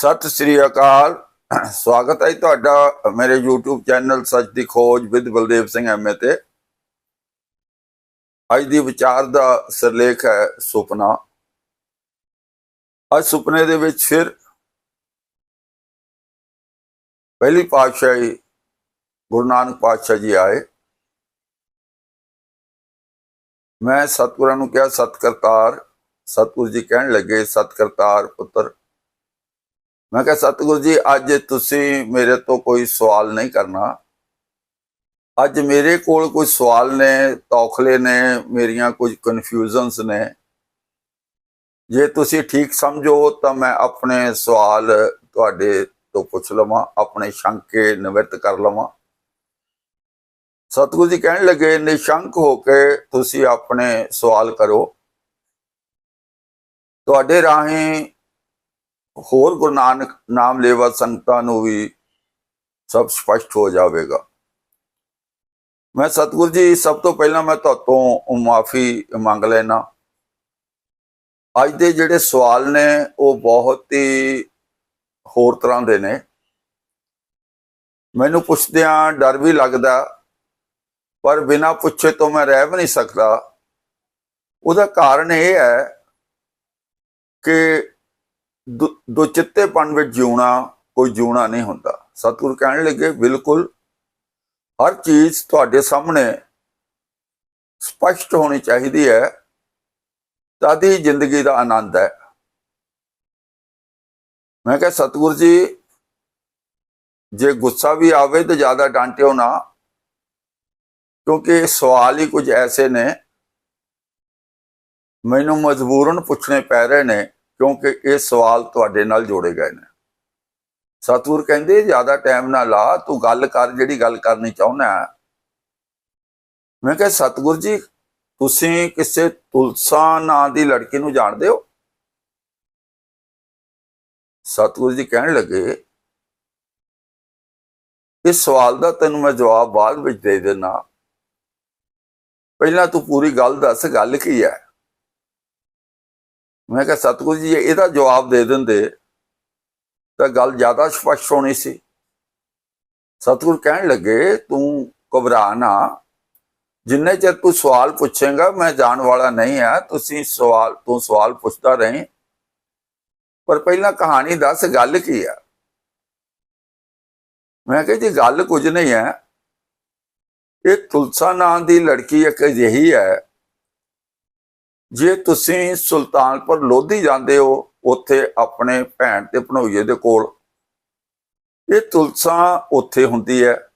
ਸਤਿ ਸ੍ਰੀ ਅਕਾਲ। ਸਵਾਗਤ ਹੈ ਤੁਹਾਡਾ ਮੇਰੇ YouTube ਚੈਨਲ ਸੱਚ ਦੀ ਖੋਜ ਵਿਦ ਬਲਦੇਵ ਸਿੰਘ ਐਮਏ ਤੇ। ਅੱਜ ਦੀ ਵਿਚਾਰ ਦਾ ਸਿਰਲੇਖ ਹੈ ਸੁਪਨਾ। ਅੱਜ ਸੁਪਨੇ ਦੇ ਵਿੱਚ ਫਿਰ ਪਹਿਲੀ ਪਾਤਸ਼ਾਹੀ ਗੁਰੂ ਨਾਨਕ ਪਾਤਸ਼ਾਹ ਜੀ ਆਏ। ਮੈਂ ਸਤਿਗੁਰਾਂ ਨੂੰ ਕਿਹਾ ਸਤਿਕਰਤਾਰ ਸਤਿਗੁਰੂ ਜੀ ਕਹਿਣ ਲੱਗੇ ਸਤਿਕਰਤਾਰ ਪੁੱਤਰ ਮੈਂ ਕਿਹਾ, ਸਤਿਗੁਰੂ ਜੀ, ਅੱਜ ਤੁਸੀਂ ਮੇਰੇ ਤੋਂ ਕੋਈ ਸਵਾਲ ਨਹੀਂ ਕਰਨਾ। ਅੱਜ ਮੇਰੇ ਕੋਲ ਕੁਝ ਸਵਾਲ ਨੇ, ਤੌਖਲੇ ਨੇ, ਮੇਰੀਆਂ ਕੁਝ ਕਨਫਿਊਜ਼ਨਸ ਨੇ। ਜੇ ਤੁਸੀਂ ਠੀਕ ਸਮਝੋ, ਤਾਂ ਮੈਂ ਆਪਣੇ ਸਵਾਲ ਤੁਹਾਡੇ ਤੋਂ ਪੁੱਛ ਲਵਾਂ, ਆਪਣੇ ਸ਼ੰਕੇ ਨਿਵਰਤ ਕਰ ਲਵਾਂ। ਸਤਿਗੁਰੂ ਜੀ ਕਹਿਣ ਲੱਗੇ, ਨਿਸ਼ੰਕ ਹੋ ਕੇ ਤੁਸੀਂ ਆਪਣੇ ਸਵਾਲ ਕਰੋ। ਤੁਹਾਡੇ ਰਾਹੀਂ ਹੋਰ ਗੁਰੂ ਨਾਨਕ ਨਾਮ ਲੈਵਾ ਸੰਗਤਾਂ ਨੂੰ ਵੀ ਸਭ ਸਪਸ਼ਟ ਹੋ ਜਾਵੇਗਾ। ਮੈਂ ਸਤਿਗੁਰੂ ਜੀ, ਸਭ ਤੋਂ ਪਹਿਲਾਂ ਮੈਂ ਤੁਹਾਤੋਂ ਮਾਫੀ ਮੰਗ ਲੈਣਾ ਅੱਜ ਦੇ ਜਿਹੜੇ ਸਵਾਲ ਨੇ, ਉਹ ਬਹੁਤ ਹੀ ਹੋਰ ਤਰ੍ਹਾਂ ਦੇ ਨੇ। ਮੈਨੂੰ ਪੁੱਛਦਿਆਂ ਡਰ ਵੀ ਲੱਗਦਾ, ਪਰ ਬਿਨਾਂ ਪੁੱਛੇ ਤੋਂ ਮੈਂ ਰਹਿ ਵੀ ਨਹੀਂ ਸਕਦਾ। ਉਹਦਾ ਕਾਰਨ ਇਹ ਹੈ ਕਿ ਦੁ- ਦੁਚਿੱਤੇਪਣ ਵਿੱਚ ਜਿਉਣਾ ਕੋਈ ਜਿਉਣਾ ਨਹੀਂ ਹੁੰਦਾ। ਸਤਿਗੁਰ ਕਹਿਣ ਲੱਗੇ, ਬਿਲਕੁਲ, ਹਰ ਚੀਜ਼ ਤੁਹਾਡੇ ਸਾਹਮਣੇ ਸਪਸ਼ਟ ਹੋਣੀ ਚਾਹੀਦੀ ਹੈ। ਤਦ ਹੀ ਜ਼ਿੰਦਗੀ ਦਾ ਆਨੰਦ ਹੈ। ਮੈਂ ਕਿਹਾ, ਸਤਿਗੁਰ ਜੀ, ਜੇ ਗੁੱਸਾ ਵੀ ਆਵੇ ਤਾਂ ਜ਼ਿਆਦਾ ਡਾਂਟਿਓ ਨਾ, ਕਿਉਂਕਿ ਸਵਾਲ ਹੀ ਕੁਝ ਐਸੇ ਨੇ, ਮੈਨੂੰ ਮਜਬੂਰਨ ਪੁੱਛਣੇ ਪੈ ਰਹੇ ਨੇ। ਕਿਉਂਕਿ ਇਹ ਸਵਾਲ ਤੁਹਾਡੇ ਨਾਲ ਜੋੜੇ ਗਏ ਨੇ। ਸਤਿਗੁਰ ਕਹਿੰਦੇ, ਜ਼ਿਆਦਾ ਟਾਈਮ ਨਾ ਲਾ, ਤੂੰ ਗੱਲ ਕਰ, ਜਿਹੜੀ ਗੱਲ ਕਰਨੀ ਚਾਹੁੰਦਾ ਮੈਂ ਕਿਹਾ, ਸਤਿਗੁਰ ਜੀ, ਤੁਸੀਂ ਕਿਸੇ ਤੁਲਸਾ ਨਾਂ ਦੀ ਲੜਕੀ ਨੂੰ ਜਾਣਦੇ ਹੋ? ਸਤਿਗੁਰ ਜੀ ਕਹਿਣ ਲੱਗੇ, ਇਸ ਸਵਾਲ ਦਾ ਤੈਨੂੰ ਮੈਂ ਜਵਾਬ ਬਾਅਦ ਵਿੱਚ ਦੇ ਦੇਣਾ ਪਹਿਲਾਂ ਤੂੰ ਪੂਰੀ ਗੱਲ ਦੱਸ, ਗੱਲ ਕੀ ਹੈ? ਮੈਂ ਕਿਹਾ, ਸਤਿਗੁਰੂ ਜੀ, ਜੇ ਇਹਦਾ ਜਵਾਬ ਦੇ ਦਿੰਦੇ, ਤਾਂ ਗੱਲ ਜ਼ਿਆਦਾ ਸਪਸ਼ਟ ਹੋਣੀ ਸੀ। ਸਤਿਗੁਰ ਕਹਿਣ ਲੱਗੇ, ਤੂੰ ਘਬਰਾ ਨਾ। ਜਿੰਨੇ ਚਿਰ ਤੂੰ ਸਵਾਲ ਪੁੱਛੇਗਾ, ਮੈਂ ਜਾਣ ਵਾਲਾ ਨਹੀਂ ਆ। ਤੁਸੀਂ ਸਵਾਲ, ਤੂੰ ਸਵਾਲ ਪੁੱਛਦਾ ਰਹੀਂ। ਪਰ ਪਹਿਲਾਂ ਕਹਾਣੀ ਦੱਸ, ਗੱਲ ਕੀ ਆ? ਮੈਂ ਕਿਹਾ, ਜੀ, ਗੱਲ ਕੁਝ ਨਹੀਂ ਹੈ। ਇਹ ਤੁਲਸਾ ਨਾਂ ਦੀ ਲੜਕੀ ਇੱਕ ਅਜਿਹੀ ਹੈ ਜੇ ਤੁਸੀਂ ਸੁਲਤਾਨਪੁਰ ਲੋਧੀ ਜਾਂਦੇ ਹੋ, ਉੱਥੇ ਆਪਣੇ ਭੈਣ ਤੇ ਭਣੋਈਏ ਦੇ ਕੋਲ, ਇਹ ਤੁਲਸਾ ਉੱਥੇ ਹੁੰਦੀ ਹੈ।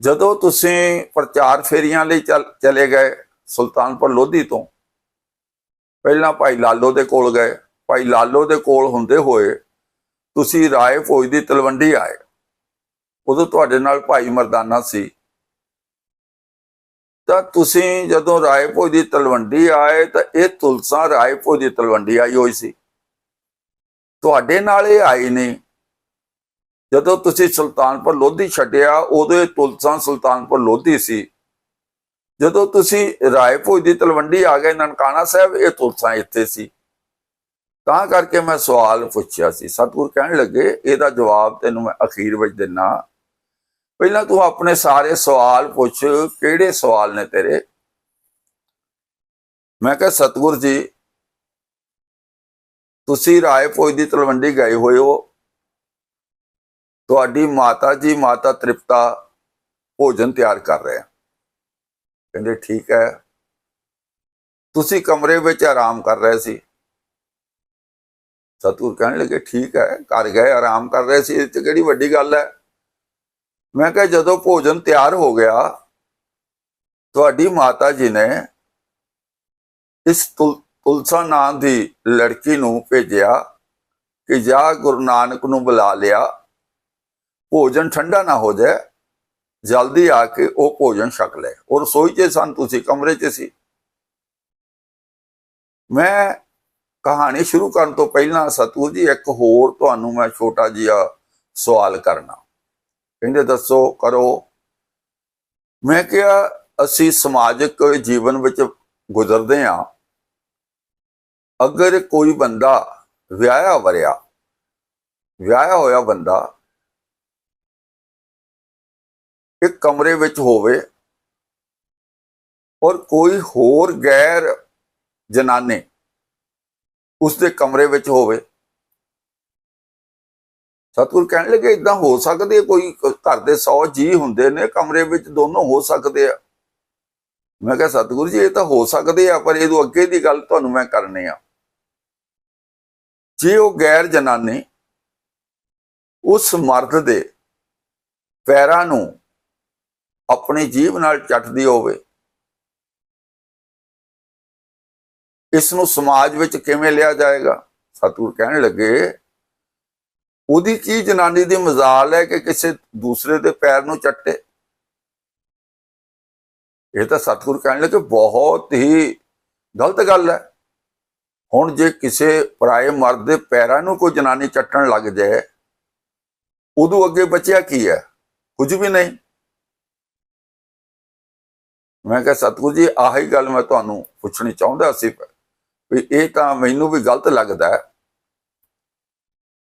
ਜਦੋਂ ਤੁਸੀਂ ਪ੍ਰਚਾਰ ਫੇਰੀਆਂ ਲਈ ਚੱਲ- ਚਲੇ ਗਏ ਸੁਲਤਾਨਪੁਰ ਲੋਧੀ ਤੋਂ, ਪਹਿਲਾਂ ਭਾਈ ਲਾਲੋ ਦੇ ਕੋਲ ਗਏ। ਭਾਈ ਲਾਲੋ ਦੇ ਕੋਲ ਹੁੰਦੇ ਹੋਏ ਤੁਸੀਂ ਰਾਏ ਫੌਜ ਦੀ ਤਲਵੰਡੀ ਆਏ। ਉਦੋਂ ਤੁਹਾਡੇ ਨਾਲ ਭਾਈ ਮਰਦਾਨਾ ਸੀ। ਤਾਂ ਤੁਸੀਂ ਜਦੋਂ ਰਾਏਪੁਰ ਦੀ ਤਲਵੰਡੀ ਆਏ ਤਾਂ ਇਹ ਤੁਲਸਾ ਰਾਏਪੁਰ ਦੀ ਤਲਵੰਡੀ ਆਈ ਹੋਈ ਸੀ। ਤੁਹਾਡੇ ਨਾਲ ਇਹ ਆਈ ਨਹੀਂ। ਜਦੋਂ ਤੁਸੀਂ ਸੁਲਤਾਨਪੁਰ ਲੋਧੀ ਛੱਡਿਆ, ਉਦੋਂ ਇਹ ਤੁਲਸਾਂ ਸੁਲਤਾਨਪੁਰ ਲੋਧੀ ਸੀ। ਜਦੋਂ ਤੁਸੀਂ ਰਾਏਪੁਰ ਦੀ ਤਲਵੰਡੀ ਆ ਗਏ, ਨਨਕਾਣਾ ਸਾਹਿਬ, ਇਹ ਤੁਲਸਾਂ ਇੱਥੇ ਸੀ। ਤਾਂ ਕਰਕੇ ਮੈਂ ਸਵਾਲ ਪੁੱਛਿਆ ਸੀ। ਸਤਿਗੁਰ ਕਹਿਣ ਲੱਗੇ, ਇਹਦਾ ਜਵਾਬ ਤੈਨੂੰ ਮੈਂ ਅਖੀਰ ਵਿੱਚ ਦਿੰਨਾ। ਪਹਿਲਾਂ ਤੂੰ ਆਪਣੇ ਸਾਰੇ ਸਵਾਲ ਪੁੱਛ, ਕਿਹੜੇ ਸਵਾਲ ਨੇ ਤੇਰੇ? ਮੈਂ ਕਿਹਾ, ਸਤਿਗੁਰ ਜੀ, ਤੁਸੀਂ ਰਾਏ ਫੌਜ ਦੀ ਤਲਵੰਡੀ ਗਏ ਹੋਏ ਹੋ। ਤੁਹਾਡੀ ਮਾਤਾ ਜੀ, ਮਾਤਾ ਤ੍ਰਿਪਤਾ ਭੋਜਨ ਤਿਆਰ ਕਰ ਰਹੇ ਆ। ਕਹਿੰਦੇ, ਠੀਕ ਹੈ। ਤੁਸੀਂ ਕਮਰੇ ਵਿੱਚ ਆਰਾਮ ਕਰ ਰਹੇ ਸੀ। ਸਤਿਗੁਰ ਕਹਿਣ ਲੱਗੇ, ਠੀਕ ਹੈ, ਘਰ ਗਏ, ਆਰਾਮ ਕਰ ਰਹੇ ਸੀ। ਇਹ 'ਚ ਕਿਹੜੀ ਵੱਡੀ ਗੱਲ ਹੈ? ਮੈਂ ਕਿਹਾ ਜਦੋਂ ਭੋਜਨ ਤਿਆਰ ਹੋ ਗਿਆ, ਤੁਹਾਡੀ ਮਾਤਾ ਜੀ ਨੇ ਇਸ ਤੁਲ- ਤੁਲਸਾ ਨਾਂ ਦੀ ਲੜਕੀ ਨੂੰ ਭੇਜਿਆ ਕਿ ਜਾ ਗੁਰੂ ਨਾਨਕ ਨੂੰ ਬੁਲਾ ਲਿਆ। ਭੋਜਨ ਠੰਡਾ ਨਾ ਹੋ ਜਾਏ, ਜਲਦੀ ਆ ਕੇ ਉਹ ਭੋਜਨ ਛਕ ਲੈ ਔਰ ਰਸੋਈ 'ਚ ਸਨ, ਤੁਸੀਂ ਕਮਰੇ 'ਚ ਸੀ। ਮੈਂ ਕਹਾਣੀ ਸ਼ੁਰੂ ਕਰਨ ਤੋਂ ਪਹਿਲਾਂ ਸਤੂ ਜੀ, ਇੱਕ ਹੋਰ ਤੁਹਾਨੂੰ ਮੈਂ ਛੋਟਾ ਜਿਹਾ ਸਵਾਲ ਕਰਨਾ। ਕਹਿੰਦੇ, ਦੱਸੋ, ਕਰੋ। ਮੈਂ ਕਿਹਾ, ਅਸੀਂ ਸਮਾਜਿਕ ਜੀਵਨ ਵਿੱਚ ਗੁਜ਼ਰਦੇ ਹਾਂ ਅਗਰ ਕੋਈ ਬੰਦਾ ਵਿਆਹਿਆ ਵਰਿਆ, ਵਿਆਹਿਆ ਹੋਇਆ ਬੰਦਾ ਇੱਕ ਕਮਰੇ ਵਿੱਚ ਹੋਵੇ ਔਰ ਕੋਈ ਹੋਰ ਗੈਰ ਜਨਾਨੇ ਉਸ ਦੇ ਕਮਰੇ ਵਿੱਚ ਹੋਵੇ ਸਤਿਗੁਰ ਕਹਿਣ ਲੱਗੇ ਇਦਾਂ ਹੋ ਸਕਦੇ ਕੋਈ ਘਰ ਦੇ 100 ਜੀ ਹੁੰਦੇ ਨੇ, ਕਮਰੇ ਵਿੱਚ ਦੋਨੋਂ ਹੋ ਸਕਦੇ ਆ। ਮੈਂ ਕਿਹਾ, ਸਤਿਗੁਰੂ ਜੀ, ਇਹ ਤਾਂ ਹੋ ਸਕਦੇ ਆ, ਪਰ ਇਹ ਅੱਗੇ ਦੀ ਗੱਲ ਤੁਹਾਨੂੰ ਮੈਂ ਕਰਨੀ ਆ। ਜੇ ਉਹ ਗੈਰ ਜਨਾਨੀ ਉਸ ਮਰਦ ਦੇ ਪੈਰਾਂ ਨੂੰ ਆਪਣੀ ਜੀਭ ਨਾਲ ਚੱਟਦੀ ਹੋਵੇ, ਇਸ ਨੂੰ ਸਮਾਜ ਵਿੱਚ ਕਿਵੇਂ ਲਿਆ ਜਾਏਗਾ? ਸਤਿਗੁਰ ਕਹਿਣ ਲੱਗੇ ਉਹਦੀ ਕੀ ਜਨਾਨੀ ਦੀ ਮਜ਼ਾਲ ਹੈ ਕਿ ਕਿਸੇ ਦੂਸਰੇ ਦੇ ਪੈਰ ਨੂੰ ਚੱਟੇ? ਇਹ ਤਾਂ ਸਤਿਗੁਰ ਕਹਿਣ ਲੱਗੇ ਬਹੁਤ ਹੀ ਗਲਤ ਗੱਲ ਹੈ। ਹੁਣ ਜੇ ਕਿਸੇ ਪਰਾਏ ਮਰਦ ਦੇ ਪੈਰਾਂ ਨੂੰ ਕੋਈ ਜਨਾਨੀ ਚੱਟਣ ਲੱਗ ਜਾਏ ਉਦੋਂ ਅੱਗੇ ਬਚਿਆ ਕੀ ਹੈ? ਕੁਝ ਵੀ ਨਹੀਂ। ਮੈਂ ਕਿਹਾ, ਸਤਿਗੁਰ ਜੀ, ਆਹੀ ਗੱਲ ਮੈਂ ਤੁਹਾਨੂੰ ਪੁੱਛਣੀ ਚਾਹੁੰਦਾ ਸੀ, ਵੀ ਇਹ ਤਾਂ ਮੈਨੂੰ ਵੀ ਗਲਤ ਲੱਗਦਾ ਹੈ।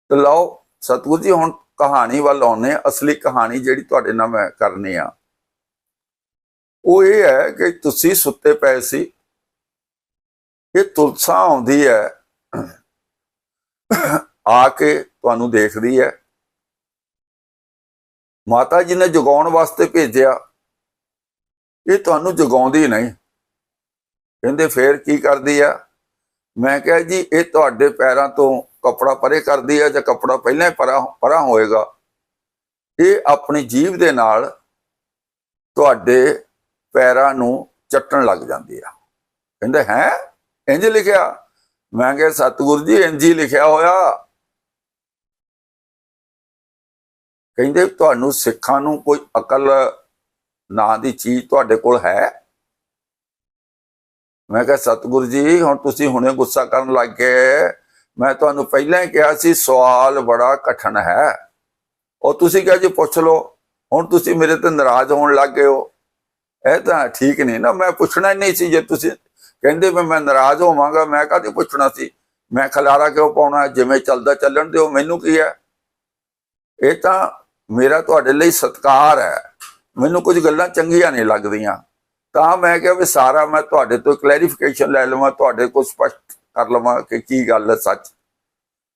ਤੇ ਲਓ ਸਤਿਗੁਰ ਜੀ, ਹੁਣ ਕਹਾਣੀ ਵੱਲ ਆਉਨੇ ਅਸਲੀ ਕਹਾਣੀ ਜਿਹੜੀ ਤੁਹਾਡੇ ਨਾਲ ਮੈਂ ਕਰਨੀ ਆ, ਉਹ ਇਹ ਹੈ ਕਿ ਤੁਸੀਂ ਸੁੱਤੇ ਪਏ ਸੀ। ਇਹ ਤੁਲਸਾ ਆਉਂਦੀ ਹੈ, ਆ ਕੇ ਤੁਹਾਨੂੰ ਦੇਖਦੀ ਹੈ। ਮਾਤਾ ਜੀ ਨੇ ਜਗਾਉਣ ਵਾਸਤੇ ਭੇਜਿਆ। ਇਹ ਤੁਹਾਨੂੰ ਜਗਾਉਂਦੀ ਨਹੀਂ। ਕਹਿੰਦੇ ਫੇਰ ਕੀ ਕਰਦੀ ਆ ਮੈਂ ਕਿਹਾ ਜੀ, ਇਹ ਤੁਹਾਡੇ ਪੈਰਾਂ ਤੋਂ ਕਪੜਾ ਪਰੇ ਕਰਦੀ ਹੈ ਜਾਂ ਕਪੜਾ ਪਹਿਲਾਂ ਹੀ ਪਰਾ ਪਰਾ ਹੋਏਗਾ? ਇਹ ਆਪਣੀ ਜੀਭ ਦੇ ਨਾਲ ਤੁਹਾਡੇ ਪੈਰਾਂ ਨੂੰ ਚੱਟਣ ਲੱਗ ਜਾਂਦੀ ਆ। ਕਹਿੰਦੇ, ਹੈ? ਇੰਜ ਲਿਖਿਆ? ਮੈਂ ਕਿਹਾ, ਸਤਿਗੁਰੂ ਜੀ ਇੰਜ ਹੀ ਲਿਖਿਆ ਹੋਇਆ। ਕਹਿੰਦੇ, ਤੁਹਾਨੂੰ ਸਿੱਖਾਂ ਨੂੰ ਕੋਈ ਅਕਲ ਨਾਂ ਦੀ ਚੀਜ਼ ਤੁਹਾਡੇ ਕੋਲ ਹੈ? ਮੈਂ ਕਿਹਾ, ਸਤਿਗੁਰੂ ਜੀ, ਹੁਣ ਤੁਸੀਂ ਹੁਣੇ ਗੁੱਸਾ ਕਰਨ ਲੱਗ ਗਏ। ਮੈਂ ਤੁਹਾਨੂੰ ਪਹਿਲਾਂ ਹੀ ਕਿਹਾ ਸੀ, ਸਵਾਲ ਬੜਾ ਕਠਨ ਹੈ। ਉਹ ਤੁਸੀਂ ਕਿਹਾ ਜੀ, ਪੁੱਛ ਲਓ। ਹੁਣ ਤੁਸੀਂ ਮੇਰੇ ਤੇ ਨਾਰਾਜ਼ ਹੋਣ ਲੱਗ ਗਏ ਹੋ। ਇਹ ਤਾਂ ਠੀਕ ਨਹੀਂ ਨਾ। ਮੈਂ ਪੁੱਛਣਾ ਹੀ ਨਹੀਂ ਸੀ ਜੇ ਤੁਸੀਂ ਕਹਿੰਦੇ ਵੀ ਮੈਂ ਨਾਰਾਜ਼ ਹੋਵਾਂਗਾ। ਮੈਂ ਕਾਹਦੇ ਪੁੱਛਣਾ ਸੀ? ਮੈਂ ਖਲਾਰਾ ਕਿਉਂ ਪਾਉਣਾ? ਜਿਵੇਂ ਚੱਲਦਾ ਚੱਲਣ ਦਿਓ। ਮੈਨੂੰ ਕੀ ਹੈ? ਇਹ ਤਾਂ ਮੇਰਾ ਤੁਹਾਡੇ ਲਈ ਸਤਿਕਾਰ ਹੈ। ਮੈਨੂੰ ਕੁਝ ਗੱਲਾਂ ਚੰਗੀਆਂ ਨਹੀਂ ਲੱਗਦੀਆਂ। ਤਾਂ ਮੈਂ ਕਿਹਾ ਵੀ ਸਾਰਾ ਮੈਂ ਤੁਹਾਡੇ ਤੋਂ ਕਲੈਰੀਫਿਕੇਸ਼ਨ ਲੈ ਲਵਾਂ, ਤੁਹਾਡੇ ਕੋਲ ਸਪਸ਼ਟ ਕਰ ਲਵਾਂ ਕਿ ਕੀ ਗੱਲ ਹੈ ਸੱਚ।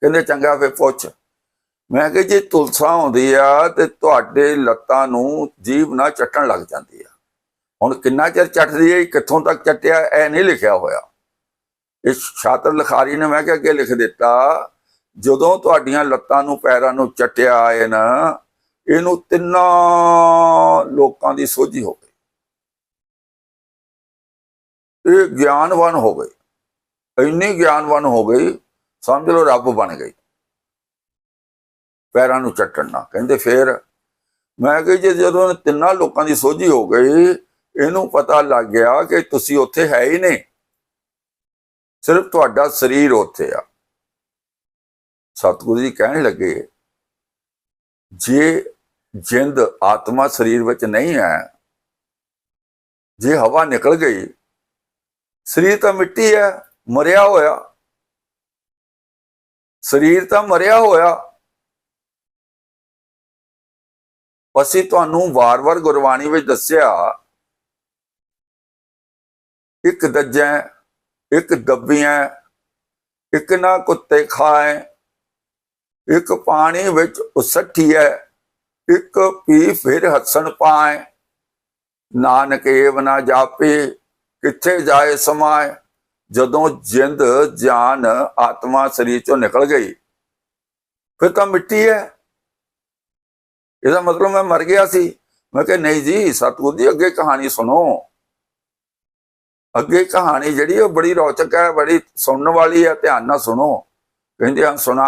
ਕਹਿੰਦੇ ਚੰਗਾ ਫੇ ਪੁੱਛ। ਮੈਂ ਕਿਹਾ ਜੇ ਤੁਲਸਾ ਆਉਂਦੀ ਆ ਤੇ ਤੁਹਾਡੇ ਲੱਤਾਂ ਨੂੰ ਜੀਵ ਨਾਲ ਚੱਟਣ ਲੱਗ ਜਾਂਦੀ ਆ। ਹੁਣ ਕਿੰਨਾ ਚਿਰ ਚੱਟਦੀ ਹੈ ਕਿੱਥੋਂ ਤੱਕ ਚੱਟਿਆ, ਇਹ ਨਹੀਂ ਲਿਖਿਆ ਹੋਇਆ। ਇਸ ਛਾਤਰ ਲਖਾਰੀ ਨੇ ਮੈਂ ਕਿਹਾ ਅੱਗੇ ਲਿਖ ਦਿੱਤਾ, ਜਦੋਂ ਤੁਹਾਡੀਆਂ ਲੱਤਾਂ ਨੂੰ ਪੈਰਾਂ ਨੂੰ ਚੱਟਿਆ ਆਏ ਨਾ, ਇਹਨੂੰ ਤਿੰਨਾਂ ਲੋਕਾਂ ਦੀ ਸੋਝੀ ਹੋ ਗਈ। ਇਹ ਗਿਆਨਵਾਨ ਹੋ ਗਈ ਇੰਨੀ ਗਿਆਨਵਾਨ ਹੋ ਗਈ, ਸਮਝ ਲਓ ਰੱਬ ਬਣ ਗਈ। ਪੈਰਾਂ ਨੂੰ ਚੱਟਣ ਨਾਲ ਕਹਿੰਦੇ ਫੇਰ, ਮੈਂ ਕਿਹਾ ਜੇ ਜਦੋਂ ਤਿੰਨਾਂ ਲੋਕਾਂ ਦੀ ਸੋਝੀ ਹੋ ਗਈ, ਇਹਨੂੰ ਪਤਾ ਲੱਗ ਗਿਆ ਕਿ ਤੁਸੀਂ ਉੱਥੇ ਹੈ ਹੀ ਨਹੀਂ। ਸਿਰਫ ਤੁਹਾਡਾ ਸਰੀਰ ਉੱਥੇ ਆ। ਸਤਿਗੁਰੂ ਜੀ ਕਹਿਣ ਲੱਗੇ, ਜੇ ਜਿੰਦ ਆਤਮਾ ਸਰੀਰ ਵਿੱਚ ਨਹੀਂ ਹੈ, ਜੇ ਹਵਾ ਨਿਕਲ ਗਈ ਸਰੀਰ ਤਾਂ ਮਿੱਟੀ ਹੈ, ਮਰਿਆ ਹੋਇਆ। ਸਰੀਰ ਤਾਂ ਮਰਿਆ ਹੋਇਆ। ਅਸੀਂ ਤੁਹਾਨੂੰ ਵਾਰ-ਵਾਰ ਗੁਰਬਾਣੀ ਵਿੱਚ ਦੱਸਿਆ, ਇੱਕ ਦੱਜੈ, ਇੱਕ ਦੱਬੀਆਂ ਇੱਕ ਨਾ ਕੁੱਤੇ ਖਾਏ ਇੱਕ ਪਾਣੀ ਵਿੱਚ ਉਸੱਠੀ ਹੈ ਇੱਕ ਪੀ ਫਿਰ ਹੱਸਣ ਪਾਏ ਨਾਨਕ ਏਵ ਨਾ ਜਾਪੇ ਕਿੱਥੇ ਜਾਏ ਸਮਾਂ? ਜਦੋਂ ਜਿੰਦ, ਜਾਨ, ਆਤਮਾ ਸਰੀਰ ਚੋਂ ਨਿਕਲ ਗਈ, ਫਿਰ ਤਾਂ ਮਿੱਟੀ ਹੈ। ਇਹਦਾ ਮਤਲਬ ਮੈਂ ਮਰ ਗਿਆ ਸੀ। ਮੈਂ ਕਿਹਾ, ਨਹੀਂ ਜੀ, ਸਤਿਗੁਰੂ ਜੀ ਅੱਗੇ ਕਹਾਣੀ ਸੁਣੋ। ਅੱਗੇ ਕਹਾਣੀ ਜਿਹੜੀ ਉਹ ਬੜੀ ਰੌਚਕ ਹੈ, ਬੜੀ ਸੁਣਨ ਵਾਲੀ ਹੈ, ਧਿਆਨ ਨਾਲ ਸੁਣੋ। ਕਹਿੰਦੇ ਹਾਂ ਸੁਣਾ।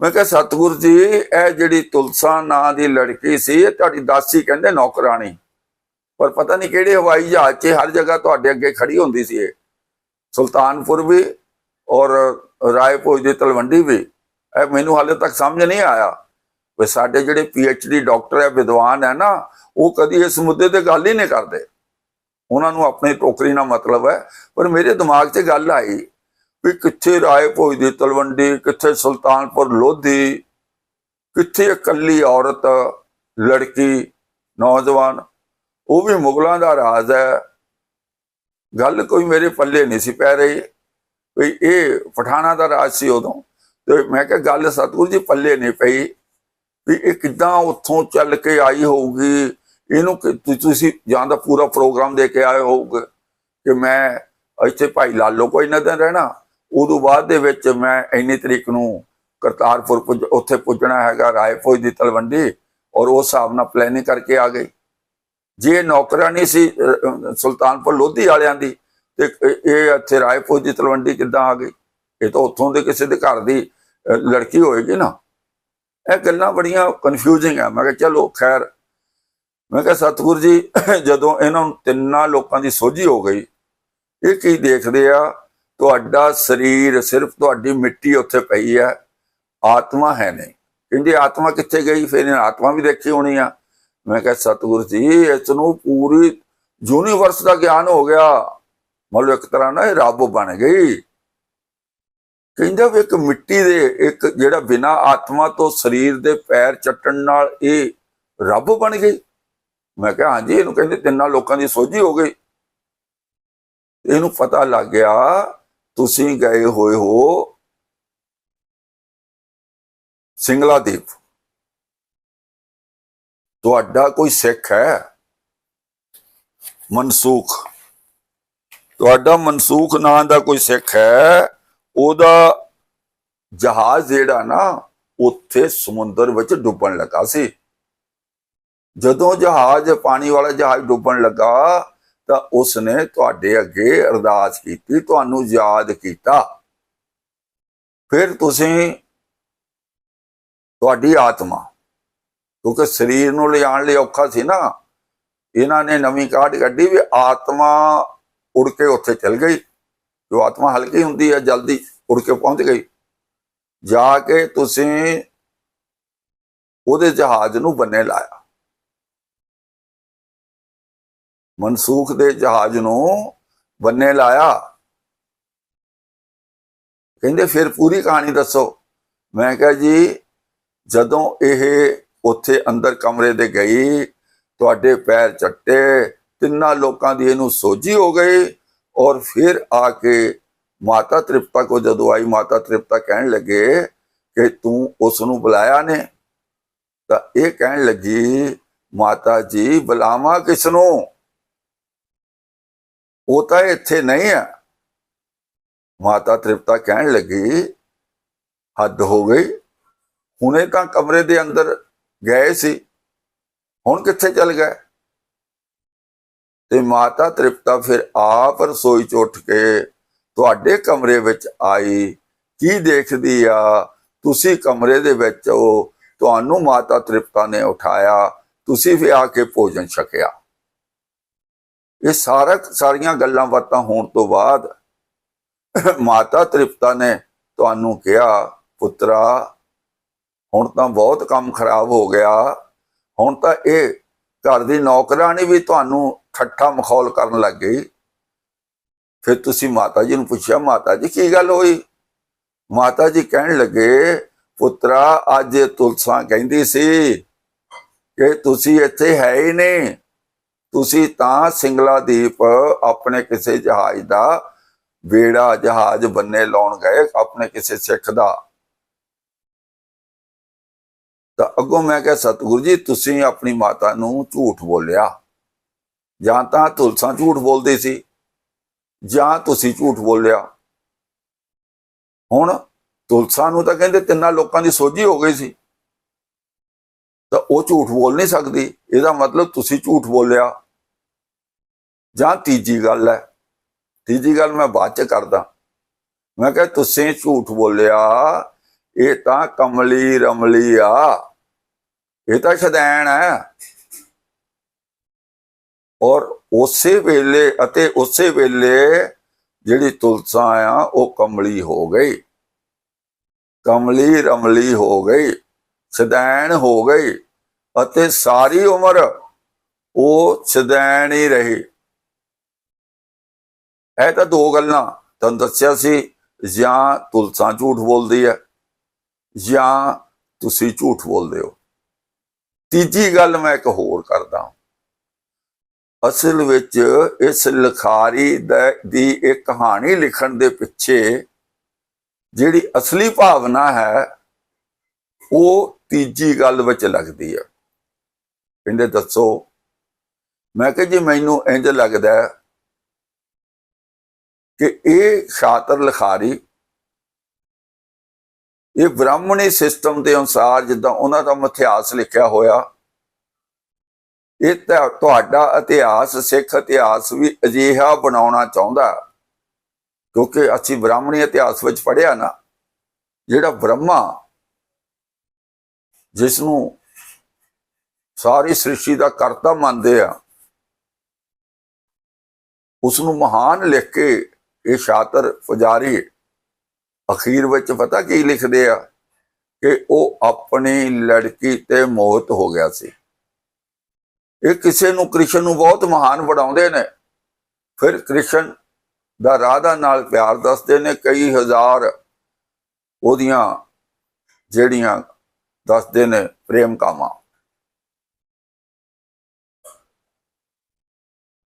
ਮੈਂ ਕਿਹਾ, ਸਤਿਗੁਰੂ ਜੀ, ਇਹ ਜਿਹੜੀ ਤੁਲਸਾ ਨਾਂ ਦੀ ਲੜਕੀ ਸੀ, ਇਹ ਤੁਹਾਡੀ ਦਾਸੀ ਕਹਿੰਦੇ ਨੌਕਰਾਣੀ। ਪਰ ਪਤਾ ਨਹੀਂ ਕਿਹੜੇ ਹਵਾਈ ਜਹਾਜ਼ 'ਚ ਹਰ ਜਗ੍ਹਾ ਤੁਹਾਡੇ ਅੱਗੇ ਖੜੀ ਹੁੰਦੀ ਸੀ ਇਹ। ਸੁਲਤਾਨਪੁਰ ਵੀ ਔਰ ਰਾਏਪੁਰ ਦੀ ਤਲਵੰਡੀ ਵੀ। ਇਹ ਮੈਨੂੰ ਹਾਲੇ ਤੱਕ ਸਮਝ ਨਹੀਂ ਆਇਆ ਵੀ ਸਾਡੇ ਜਿਹੜੇ ਡੀ ਡਾਕਟਰ ਹੈ, ਵਿਦਵਾਨ ਹੈ ਨਾ, ਉਹ ਕਦੀ ਇਸ ਮੁੱਦੇ ਤੇ ਗੱਲ ਹੀ ਨਹੀਂ ਕਰਦੇ। ਉਹਨਾਂ ਨੂੰ ਆਪਣੀ ਟੋਕਰੀ ਨਾਲ ਮਤਲਬ ਹੈ। ਪਰ ਮੇਰੇ ਦਿਮਾਗ 'ਚ ਗੱਲ ਆਈ ਵੀ ਕਿੱਥੇ ਰਾਏ ਭੋਜ ਦੀ ਤਲਵੰਡੀ, ਕਿੱਥੇ ਸੁਲਤਾਨਪੁਰ ਲੋਧੀ, ਕਿੱਥੇ ਇਕੱਲੀ ਔਰਤ, ਲੜਕੀ, ਨੌਜਵਾਨ ਉਹ ਵੀ ਮੁਗਲਾਂ ਦਾ ਰਾਜ ਹੈ। ਗੱਲ ਕੋਈ ਮੇਰੇ ਪੱਲੇ ਨਹੀਂ ਸੀ ਪੈ ਰਹੀ। ਵੀ ਇਹ ਪਠਾਣਾ ਦਾ ਰਾਜ ਸੀ ਉਦੋਂ। ਤੇ ਮੈਂ ਕਿਹਾ ਗੱਲ ਸਤਿਗੁਰੂ ਜੀ ਪੱਲੇ ਨਹੀਂ ਪਈ। ਵੀ ਇਹ ਕਿੱਦਾਂ ਉੱਥੋਂ ਚੱਲ ਕੇ ਆਈ ਹੋਊਗੀ? ਇਹਨੂੰ ਤੁਸੀਂ ਜਾਂ ਤਾਂ ਪੂਰਾ ਪ੍ਰੋਗਰਾਮ ਦੇ ਕੇ ਆਏ ਹੋਊਗੇ ਕਿ ਮੈਂ ਇੱਥੇ ਭਾਈ ਲਾਲੋ ਕੋਈ ਨਾ ਦਿਨ ਰਹਿਣਾ। ਉਦੋਂ ਬਾਅਦ ਦੇ ਵਿੱਚ ਮੈਂ ਇੰਨੀ ਤਰੀਕ ਨੂੰ ਕਰਤਾਰਪੁਰ ਪੁੱਜ, ਉੱਥੇ ਪੁੱਜਣਾ ਹੈਗਾ, ਰਾਏਪੁਰ ਦੀ ਤਲਵੰਡੀ ਔਰ ਉਸ ਹਿਸਾਬ ਨਾਲ ਪਲੈਨਿੰਗ ਕਰਕੇ ਆ ਗਈ। ਜੇ ਨੌਕਰਾਨੀ ਸੀ ਸੁਲਤਾਨਪੁਰ ਲੋਧੀ ਵਾਲਿਆਂ ਦੀ, ਤੇ ਇਹ- ਇੱਥੇ ਰਾਏਪੁਰ ਦੀ ਤਲਵੰਡੀ ਕਿੱਦਾਂ ਆ ਗਈ? ਇਹ ਤਾਂ ਉੱਥੋਂ ਦੇ ਕਿਸੇ ਦੇ ਘਰ ਦੀ ਲੜਕੀ ਹੋਏਗੀ ਨਾ। ਇਹ ਗੱਲਾਂ ਬੜੀਆਂ ਕਨਫਿਊਜ਼ਿੰਗ ਆ। ਮੈਂ ਕਿਹਾ, ਚਲੋ, ਖੈਰ। ਮੈਂ ਕਿਹਾ, ਸਤਿਗੁਰੂ ਜੀ, ਜਦੋਂ ਇਹਨਾਂ ਨੂੰ ਤਿੰਨਾਂ ਲੋਕਾਂ ਦੀ ਸੋਝੀ ਹੋ ਗਈ, ਇਹ ਕੀ ਦੇਖਦੇ ਆ? ਤੁਹਾਡਾ ਸਰੀਰ ਸਿਰਫ ਤੁਹਾਡੀ ਮਿੱਟੀ ਉੱਥੇ ਪਈ ਹੈ। ਆਤਮਾ ਹੈ ਨਹੀਂ। ਕਹਿੰਦੇ, ਆਤਮਾ ਕਿੱਥੇ ਗਈ? ਫਿਰ ਇਹਨਾਂ ਆਤਮਾ ਵੀ ਦੇਖੀ ਹੋਣੀ ਆ। ਮੈਂ ਕਿਹਾ, ਸਤਿਗੁਰੂ ਜੀ, ਇਸ ਨੂੰ ਪੂਰੀ ਯੂਨੀਵਰਸ ਦਾ ਗਿਆਨ ਹੋ ਗਿਆ। ਮਤਲਬ ਇੱਕ ਤਰ੍ਹਾਂ ਨਾਲ ਇਹ ਰੱਬ ਬਣ ਗਈ। ਕਹਿੰਦਾ ਵੀ ਇੱਕ ਮਿੱਟੀ ਦੇ, ਇੱਕ ਜਿਹੜਾ ਬਿਨਾ ਆਤਮਾ ਤੋਂ ਸਰੀਰ ਦੇ ਪੈਰ ਚੱਟਣ ਨਾਲ ਇਹ ਰੱਬ ਬਣ ਗਈ। ਮੈਂ ਕਿਹਾ, ਹਾਂਜੀ, ਇਹਨੂੰ ਕਹਿੰਦੇ ਤਿੰਨਾਂ ਲੋਕਾਂ ਦੀ ਸੋਝੀ ਹੋ ਗਈ। ਇਹਨੂੰ ਪਤਾ ਲੱਗ ਗਿਆ, ਤੁਸੀਂ ਗਏ ਹੋਏ ਹੋ ਸਿੰਗਲਾ ਦੀਪ ਤੁਹਾਡਾ ਕੋਈ ਸਿੱਖ ਹੈ? ਮਨਸੂਖ। ਤੁਹਾਡਾ ਮਨਸੂਖ ਨਾਂ ਦਾ ਕੋਈ ਸਿੱਖ ਹੈ? ਉਹਦਾ ਜਹਾਜ਼ ਜਿਹੜਾ ਨਾ, ਉੱਥੇ ਸਮੁੰਦਰ ਵਿੱਚ ਡੁੱਬਣ ਲੱਗਾ ਸੀ। ਜਦੋਂ ਜਹਾਜ਼, ਪਾਣੀ ਵਾਲਾ ਜਹਾਜ਼ ਡੁੱਬਣ ਲੱਗਾ, ਤਾਂ ਉਸਨੇ ਤੁਹਾਡੇ ਅੱਗੇ ਅਰਦਾਸ ਕੀਤੀ, ਤੁਹਾਨੂੰ ਯਾਦ ਕੀਤਾ। ਫਿਰ ਤੁਸੀਂ ਤੁਹਾਡੀ ਆਤਮਾ ਕਿਉਂਕਿ ਸਰੀਰ ਨੂੰ ਲਿਆਉਣ ਲਈ ਔਖਾ ਸੀ ਨਾ। ਇਹਨਾਂ ਨੇ ਨਵੀਂ ਕਾਢ ਕੱਢੀ ਵੀ ਆਤਮਾ ਉੜ ਕੇ ਉੱਥੇ ਚਲ ਗਈ। ਜੋ ਆਤਮਾ ਹਲਕੀ ਹੁੰਦੀ ਹੈ, ਜਲਦੀ ਉੜ ਕੇ ਪਹੁੰਚ ਗਈ। ਜਾ ਕੇ ਤੁਸੀਂ ਉਹਦੇ ਜਹਾਜ਼ ਨੂੰ ਬੰਨੇ ਲਾਇਆ। ਮਨਸੂਖ ਦੇ ਜਹਾਜ਼ ਨੂੰ ਬੰਨੇ ਲਾਇਆ। ਕਹਿੰਦੇ, ਫਿਰ ਪੂਰੀ ਕਹਾਣੀ ਦੱਸੋ। ਮੈਂ ਕਿਹਾ, ਜੀ, ਜਦੋਂ ਇਹ ਉੱਥੇ ਅੰਦਰ ਕਮਰੇ ਦੇ ਗਈ, ਤੁਹਾਡੇ ਪੈਰ ਚੱਟੇ, ਤਿੰਨਾਂ ਲੋਕਾਂ ਦੀ ਇਹਨੂੰ ਸੋਝੀ ਹੋ ਗਈ ਔਰ ਫਿਰ ਆ ਕੇ ਮਾਤਾ ਤ੍ਰਿਪਤਾ ਕੋ ਜਦੋਂ ਆਈ, ਮਾਤਾ ਤ੍ਰਿਪਤਾ ਕਹਿਣ ਲੱਗੇ ਕਿ ਤੂੰ ਉਸ ਨੂੰ ਬੁਲਾਇਆ ਨੇ। ਤਾਂ ਇਹ ਕਹਿਣ ਲੱਗੀ, ਮਾਤਾ ਜੀ, ਬੁਲਾਵਾ ਕਿਸ ਨੂੰ ਉਹ ਤਾਂ ਇੱਥੇ ਨਹੀਂ ਹੈ ਮਾਤਾ ਤ੍ਰਿਪਤਾ ਕਹਿਣ ਲੱਗੀ, ਹੱਦ ਹੋ ਗਈ। ਹੁਣੇ ਤਾਂ ਕਮਰੇ ਦੇ ਅੰਦਰ ਗਏ ਸੀ। ਹੁਣ ਕਿੱਥੇ ਚਲ ਗਏ? ਤੇ ਮਾਤਾ ਤ੍ਰਿਪਤਾ ਫਿਰ ਆਪ ਰਸੋਈ ਚ ਉੱਠ ਕੇ ਤੁਹਾਡੇ ਕਮਰੇ ਵਿੱਚ ਆਈ। ਕੀ ਦੇਖਦੀ ਆ? ਤੁਸੀਂ ਕਮਰੇ ਦੇ ਵਿੱਚ ਹੋ। ਤੁਹਾਨੂੰ ਮਾਤਾ ਤ੍ਰਿਪਤਾ ਨੇ ਉਠਾਇਆ। ਤੁਸੀਂ ਵੀ ਆ ਕੇ ਭੋਜਨ ਛਕਿਆ। ਇਹ ਸਾਰਾ ਸਾਰੀਆਂ ਗੱਲਾਂ ਬਾਤਾਂ ਹੋਣ ਤੋਂ ਬਾਅਦ ਮਾਤਾ ਤ੍ਰਿਪਤਾ ਨੇ ਤੁਹਾਨੂੰ ਕਿਹਾ, ਪੁੱਤਰਾ ਹੁਣ ਤਾਂ ਬਹੁਤ ਕੰਮ ਖਰਾਬ ਹੋ ਗਿਆ। ਹੁਣ ਤਾਂ ਇਹ ਘਰ ਦੀ ਨੌਕਰਾਨੀ ਵੀ ਤੁਹਾਨੂੰ ਠੱਠਾ ਮਖੌਲ ਕਰਨ ਲੱਗ ਗਈ। ਫਿਰ ਤੁਸੀਂ ਮਾਤਾ ਜੀ ਨੂੰ ਪੁੱਛਿਆ, ਮਾਤਾ ਜੀ ਕੀ ਗੱਲ ਹੋਈ? ਮਾਤਾ ਜੀ ਕਹਿਣ ਲੱਗੇ, ਪੁੱਤਰਾ, ਅੱਜ ਤੁਲਸਾਂ ਕਹਿੰਦੀ ਸੀ ਕਿ ਤੁਸੀਂ ਇੱਥੇ ਹੈ ਹੀ ਨਹੀਂ। ਤੁਸੀਂ ਤਾਂ ਸਿੰਗਲਾ ਦੀਪ ਆਪਣੇ ਕਿਸੇ ਜਹਾਜ਼ ਦਾ ਬੇੜਾ ਜਹਾਜ਼ ਬੰਨੇ ਲਾਉਣ ਗਏ, ਆਪਣੇ ਕਿਸੇ ਸਿੱਖ ਦਾ। ਤਾਂ ਅੱਗੋਂ ਮੈਂ ਕਿਹਾ, ਸਤਿਗੁਰੂ ਜੀ, ਤੁਸੀਂ ਆਪਣੀ ਮਾਤਾ ਨੂੰ ਝੂਠ ਬੋਲਿਆ। ਜਾਂ ਤਾਂ ਤੁਲਸਾਂ ਝੂਠ ਬੋਲਦੀ ਸੀ, ਜਾਂ ਤੁਸੀਂ ਝੂਠ ਬੋਲਿਆ। ਹੁਣ ਤੁਲਸਾਂ ਨੂੰ ਤਾਂ ਕਹਿੰਦੇ ਤਿੰਨਾਂ ਲੋਕਾਂ ਦੀ ਸੋਝੀ ਹੋ ਗਈ ਸੀ। ਤਾਂ ਉਹ ਝੂਠ ਬੋਲ ਨਹੀਂ ਸਕਦੀ। ਇਹਦਾ ਮਤਲਬ ਤੁਸੀਂ ਝੂਠ ਬੋਲਿਆ। ਜਾਂ ਤੀਜੀ ਗੱਲ ਹੈ। ਤੀਜੀ ਗੱਲ ਮੈਂ ਬਾਅਦ ਚ ਕਰਦਾ। ਮੈਂ ਕਿਹਾ, ਤੁਸੀਂ ਝੂਠ ਬੋਲਿਆ, ਇਹ ਤਾਂ ਕਮਲੀ ਰਮਲੀ ਆ। ਇਹ ਤਾਂ ਸ਼ਦੈਣ ਹੈ। ਔਰ ਉਸੇ ਵੇਲੇ ਅਤੇ ਉਸੇ ਵੇਲੇ ਜਿਹੜੀ ਤੁਲਸਾ ਆ, ਉਹ ਕਮਲੀ ਹੋ ਗਈ। ਕਮਲੀ ਰਮਲੀ ਹੋ ਗਈ, ਸ਼ਦੈਣ ਹੋ ਗਈ ਅਤੇ ਸਾਰੀ ਉਮਰ ਉਹ ਸ਼ਦੈਣ ਹੀ ਰਹੀ। ਇਹ ਤਾਂ ਦੋ ਗੱਲਾਂ ਤੁਹਾਨੂੰ ਦੱਸਿਆ ਸੀ, ਜਾਂ ਤੁਲਸਾ ਝੂਠ ਬੋਲਦੀ ਹੈ, ਜਾਂ ਤੁਸੀਂ ਝੂਠ ਬੋਲਦੇ ਹੋ। ਤੀਜੀ ਗੱਲ ਮੈਂ ਇੱਕ ਹੋਰ ਕਰਦਾ ਅਸਲ ਵਿੱਚ ਇਸ ਲਿਖਾਰੀ ਦਾ- ਦੀ ਇਹ ਕਹਾਣੀ ਲਿਖਣ ਦੇ ਪਿੱਛੇ ਜਿਹੜੀ ਅਸਲੀ ਭਾਵਨਾ ਹੈ, ਉਹ ਤੀਜੀ ਗੱਲ ਵਿੱਚ ਲੱਗਦੀ ਹੈ ਕਹਿੰਦੇ ਦੱਸੋ, ਮੈਂ ਕਿਹਾ ਜੀ ਮੈਨੂੰ ਇੰਜ ਲੱਗਦਾ ਕਿ ਇਹ ਸ਼ਾਤਰ ਲਿਖਾਰੀ ਇਹ ਬ੍ਰਾਹਮਣੀ ਸਿਸਟਮ ਦੇ ਅਨੁਸਾਰ ਜਿੱਦਾਂ ਉਹਨਾਂ ਦਾ ਇਤਿਹਾਸ ਲਿਖਿਆ ਹੋਇਆ, ਇਹ ਤਾਂ, ਤੁਹਾਡਾ ਇਤਿਹਾਸ, ਸਿੱਖ ਇਤਿਹਾਸ ਵੀ ਅਜਿਹਾ ਬਣਾਉਣਾ ਚਾਹੁੰਦਾ ਕਿਉਂਕਿ ਅਸੀਂ ਬ੍ਰਾਹਮਣੀ ਇਤਿਹਾਸ ਵਿੱਚ ਪੜ੍ਹਿਆ ਨਾ, ਜਿਹੜਾ ਬ੍ਰਹਮਾ ਜਿਸ ਨੂੰ ਸਾਰੀ ਸ੍ਰਿਸ਼ਟੀ ਦਾ ਕਰਤਾ ਮੰਨਦੇ ਆ ਉਸ ਨੂੰ ਮਹਾਨ ਲਿਖ ਕੇ ਇਹ ਸ਼ਾਤਰ ਪੁਜਾਰੀ ਅਖੀਰ ਵਿੱਚ ਪਤਾ ਕੀ ਲਿਖਦੇ ਆ? ਕਿ ਉਹ ਆਪਣੀ ਲੜਕੀ ਤੇ ਮੋਹਿਤ ਹੋ ਗਿਆ ਸੀ। ਇਹ ਕਿਸੇ ਨੂੰ ਕ੍ਰਿਸ਼ਨ ਨੂੰ ਬਹੁਤ ਮਹਾਨ ਬਣਾਉਂਦੇ ਨੇ। ਫਿਰ ਕ੍ਰਿਸ਼ਨ ਦਾ ਰਾਧਾ ਨਾਲ ਪਿਆਰ ਦੱਸਦੇ ਨੇ, ਕਈ ਹਜ਼ਾਰ ਉਹਦੀਆਂ ਜਿਹੜੀਆਂ ਦੱਸਦੇ ਨੇ ਪ੍ਰੇਮ ਕਾਮਾ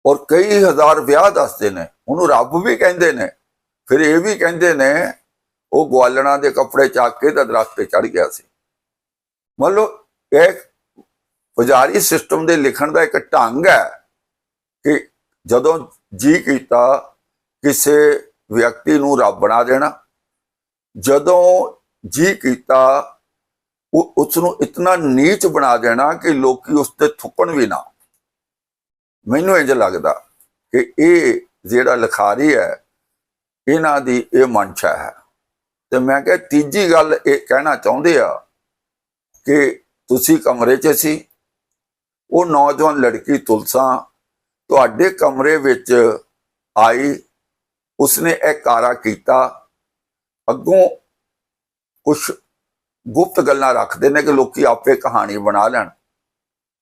ਔਰ ਕਈ ਹਜ਼ਾਰ ਵਿਆਹ ਦੱਸਦੇ ਨੇ। ਉਹਨੂੰ ਰੱਬ ਵੀ ਕਹਿੰਦੇ ਨੇ। ਫਿਰ ਇਹ ਵੀ ਕਹਿੰਦੇ ਨੇ ਉਹ ਗਵਾਲਣਾ ਦੇ ਕੱਪੜੇ ਚੱਕ ਕੇ ਤਾਂ ਦਰਖਤ ਤੇ ਚੜ ਗਿਆ ਸੀ। ਮੰਨ ਲਓ, ਇਹ ਪੁਜਾਰੀ ਸਿਸਟਮ ਦੇ ਲਿਖਣ ਦਾ ਇੱਕ ਢੰਗ ਹੈ ਕਿ ਜਦੋਂ ਜੀ ਕੀਤਾ, ਕਿਸੇ ਵਿਅਕਤੀ ਨੂੰ ਰੱਬ ਬਣਾ ਦੇਣਾ। ਜਦੋਂ ਜੀ ਕੀਤਾ ਉਹ ਉਸ ਨੂੰ ਇਤਨਾ ਨੀਚ ਬਣਾ ਦੇਣਾ ਕਿ ਲੋਕੀ ਉਸ ਤੇ ਥੁੱਕਣ ਵੀ ਨਾ। ਮੈਨੂੰ ਇੰਜ ਲੱਗਦਾ ਕਿ ਇਹ ਜਿਹੜਾ ਲਿਖਾਰੀ ਹੈ, ਇਹਨਾਂ ਦੀ ਇਹ ਮਨਸ਼ਾ ਹੈ। ਤੇ ਮੈਂ ਕਿਹਾ ਤੀਜੀ ਗੱਲ ਇਹ ਕਹਿਣਾ ਚਾਹੁੰਦੇ ਆ ਕਿ ਤੁਸੀਂ ਕਮਰੇ 'ਚ ਸੀ, ਉਹ ਨੌਜਵਾਨ ਲੜਕੀ ਤੁਲਸਾ ਤੁਹਾਡੇ ਕਮਰੇ ਵਿੱਚ ਆਈ, ਉਸਨੇ ਇਹ ਕਾਰਾ ਕੀਤਾ। ਅੱਗੋਂ ਕੁਝ ਗੁਪਤ ਗੱਲਾਂ ਰੱਖਦੇ ਨੇ ਕਿ ਲੋਕੀ ਆਪੇ ਕਹਾਣੀ ਬਣਾ ਲੈਣ